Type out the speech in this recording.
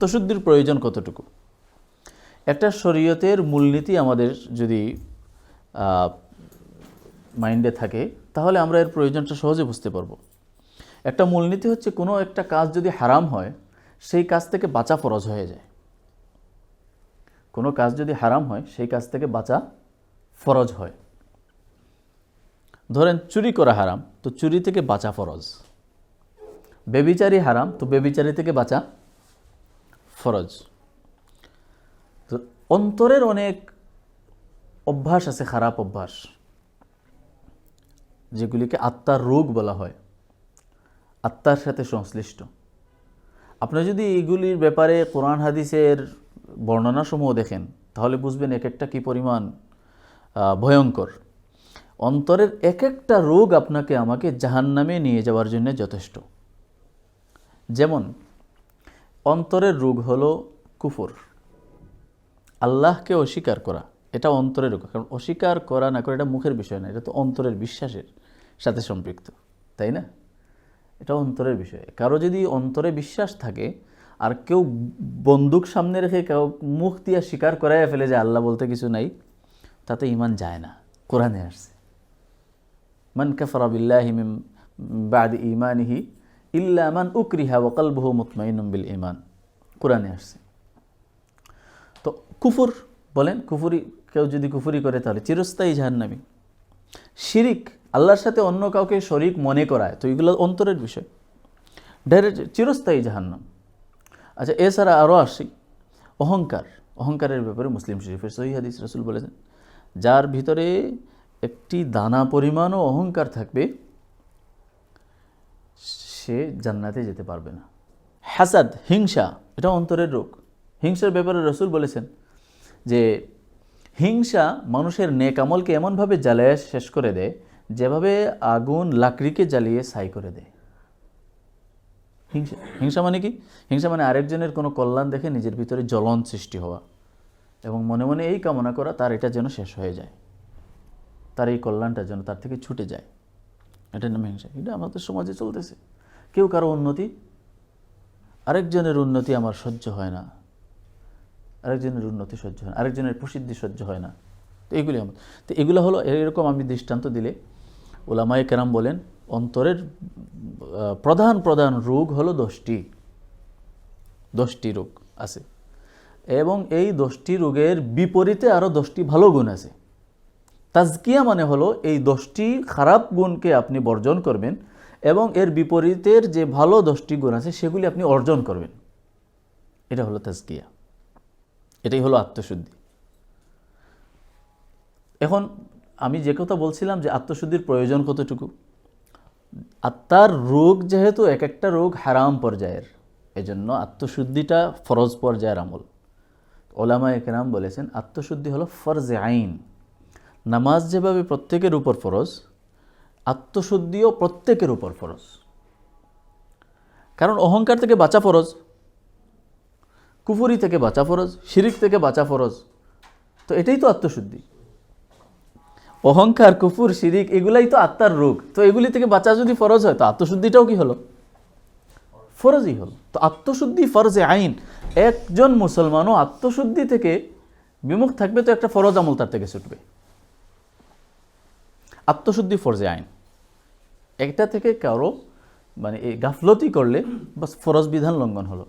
আত্মশুদ্ধির প্রয়োজন কতটুকু? একটা শরীয়তের মূলনীতি আমাদের যদি মাইন্ডে থাকে, তাহলে আমরা এর প্রয়োজনটা সহজে বুঝতে পারব। একটা মূলনীতি হচ্ছে কোনো একটা কাজ যদি হারাম হয়, সেই কাজ থেকে বাঁচা ফরজ হয়ে যায়। কোনো কাজ যদি হারাম হয়, সেই কাজ থেকে বাঁচা ফরজ হয়। ধরেন চুরি করা হারাম, তো চুরি থেকে বাঁচা ফরজ। বেবিচারি হারাম, তো বেবিচারি থেকে বাঁচা ফরজ। তো অন্তরের অনেক অভ্যাস আছে, খারাপ অভ্যাস, যেগুলিকে আত্মার রোগ বলা হয়, আত্মার সাথে সংশ্লিষ্ট। আপনি যদি এগুলির ব্যাপারে কোরআন, হাদিসের বর্ণনাসমূহ দেখেন, তাহলে বুঝবেন এক একটা কী পরিমাণ ভয়ঙ্কর। অন্তরের এক একটা রোগ আপনাকে আমাকে জাহান্নামে নিয়ে যাওয়ার জন্য যথেষ্ট। যেমন অন্তরের রোগ হলো কুফর। আল্লাহকে অস্বীকার করা, এটা অন্তরের রোগ। কারণ অস্বীকার করা না করে এটা মুখের বিষয় না, এটা তো অন্তরের বিশ্বাসের সাথে সম্পৃক্ত, তাই না? এটা অন্তরের বিষয়। কারও যদি অন্তরে বিশ্বাস থাকে, আর কেউ বন্দুক সামনে রেখে কেউ মুখ দিয়ে স্বীকার করাইয়া ফেলে যে আল্লাহ বলতে কিছু নাই, তাতে ইমান যায় না। কোরআনে আসছে, মান কাফারা বিল্লাহি মিন বাদ ইমানিহি ইল্লা মান উকরিহা ওয়া কলবুহু মুতমাইনুম বিল ইমান কোরআনে আসছে। তো কুফুর বলেন, কুফুরি, কেউ যদি কুফুরি করে তাহলে চিরস্থায়ী জাহান্নামী। শিরিক, আল্লাহর সাথে অন্য কাউকে শরিক মনে করায় তো এগুলো অন্তরের বিষয়। ডাইরেক্ট চিরস্থায়ী জাহান্নাম। আচ্ছা এছাড়া আরও আসি, অহংকার। অহংকারের ব্যাপারে মুসলিম শরীফের সহি হাদিস রসুল বলেছেন, যার ভিতরে একটি দানা পরিমাণও অহংকার থাকবে সে জান্নাতে যেতে পারবে না। হাসাদ, হিংসা, এটা অন্তরের রোগ। হিংসার ব্যাপারে রসুল বলেছেন যে, হিংসা মানুষের নেক আমলকে এমনভাবে জ্বালায় শেষ করে দেয়, যেভাবে আগুন লাকড়িকে জ্বালিয়ে ছাই করে দেয়। হিংসা হিংসা মানে কি? হিংসা মানে আরেকজনের কোনো কল্যাণ দেখে নিজের ভিতরে জ্বলন সৃষ্টি হওয়া এবং মনে মনে এই কামনা করা তার এটা যেন শেষ হয়ে যায়। তার এই কল্যাণটা যেন তার থেকে ছুটে যায়। এটার নাম হিংসা। এটা আমাদের সমাজে চলতেছে। কেউ কারও উন্নতি? আরেকজনের উন্নতি আমার সহ্য হয় না। আরেকজনের উন্নতি সহ্য হয় না। আরেকজনের প্রসিদ্ধি সহ্য হয় না। তো এগুলি আমার। তো এগুলো হলো, এরকম আমি দৃষ্টান্ত দিলে ওলামায়ে কেরাম বলেন, অন্তরের প্রধান প্রধান রোগ হলো দশটি। দশটি রোগ আছে। এবং এই দশটি রোগের বিপরীতে আরও দশটি ভালো গুণ আছে। তাজকিয়া মানে হলো, এই দশটি খারাপ গুণকে আপনি বর্জন করবেন এবং এর বিপরীতের যে ভালো দশটি গুণ আছে, সেগুলি আপনি অর্জন করবেন। এটা হলো তাজকিয়া। এটাই হলো আত্মশুদ্ধি। এখন আমি যে কথা বলছিলাম যে আত্মশুদ্ধির প্রয়োজন কতটুকু, আত্মার রোগ যেহেতু এক একটা রোগ হারাম পর্যায়ের, এজন্য আত্মশুদ্ধিটা ফরজ পর্যায়ের আমল। ওলামা একরাম বলেছেন, আত্মশুদ্ধি হলো ফরজে আইন। নামাজ যেভাবে প্রত্যেকের উপর ফরজ আত্মশুদ্ধিও প্রত্যেকের উপর ফরজ। কারণ অহংকার থেকে বাঁচা ফরজ, কুফুরি থেকে বাঁচা ফরজ, শিরিক থেকে বাঁচা ফরজ, তো এটাই তো আত্মশুদ্ধি। অহংকার, কুফুর, শিরিক এগুলাই তো আত্মার রোগ, তো এগুলি থেকে বাঁচা যদি ফরজ হয়, তো আত্মশুদ্ধিটাও কি হলো? ফরজই হলো। তো আত্মশুদ্ধি ফরজে আইন, একজন মুসলমানও আত্মশুদ্ধি থেকে বিমুখ থাকবে, তো একটা ফরজ আমল তার থেকে ছুটবে। আত্মশুদ্ধি ফরজে আইন। একটা থেকে কারও মানে এই গাফলতি করলে বাস ফরজ বিধান লঙ্ঘন হলো।